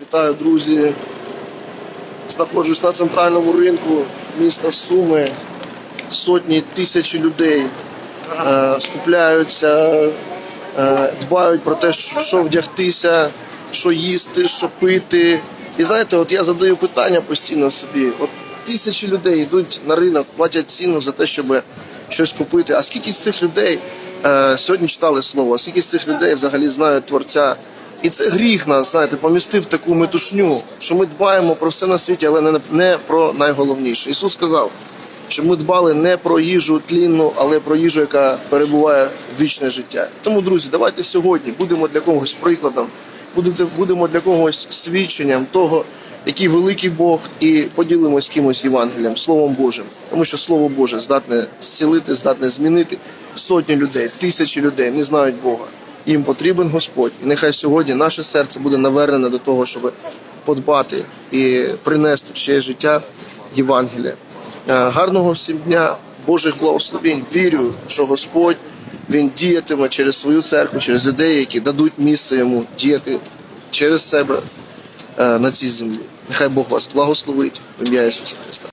Вітаю, друзі. Знаходжусь на центральному ринку міста Суми. Сотні тисячі людей е, скупляються, е, дбають про те, що вдягтися, що їсти, що пити. І знаєте, от я задаю питання постійно собі. От тисячі людей йдуть на ринок, платять ціну за те, щоб щось купити. А скільки з цих людей е, сьогодні читали слово? Скільки з цих людей взагалі знають творця? І це гріх нас, знаєте, помістив таку метушню, що ми дбаємо про все на світі, але не, про найголовніше. Ісус сказав, щоб ми дбали не про їжу тлінну, але про їжу, яка перебуває в вічне життя. Тому, друзі, давайте сьогодні будемо для когось прикладом, будемо для когось свідченням того, який великий Бог, і поділимось кимось Євангелієм, Словом Божим. Тому що Слово Боже здатне зцілити, здатне змінити сотні людей, тисячі людей не знають Бога. Їм потрібен Господь. І нехай сьогодні наше серце буде навернене до того, щоб подбати і принести в ще життя Євангелія. Е, Гарного всім дня, Божих благословень. Вірю, що Господь він діятиме через свою церкву, через людей, які дадуть місце йому діяти через себе е, на цій землі. Нехай Бог вас благословить в ім'я Ісуса Христа.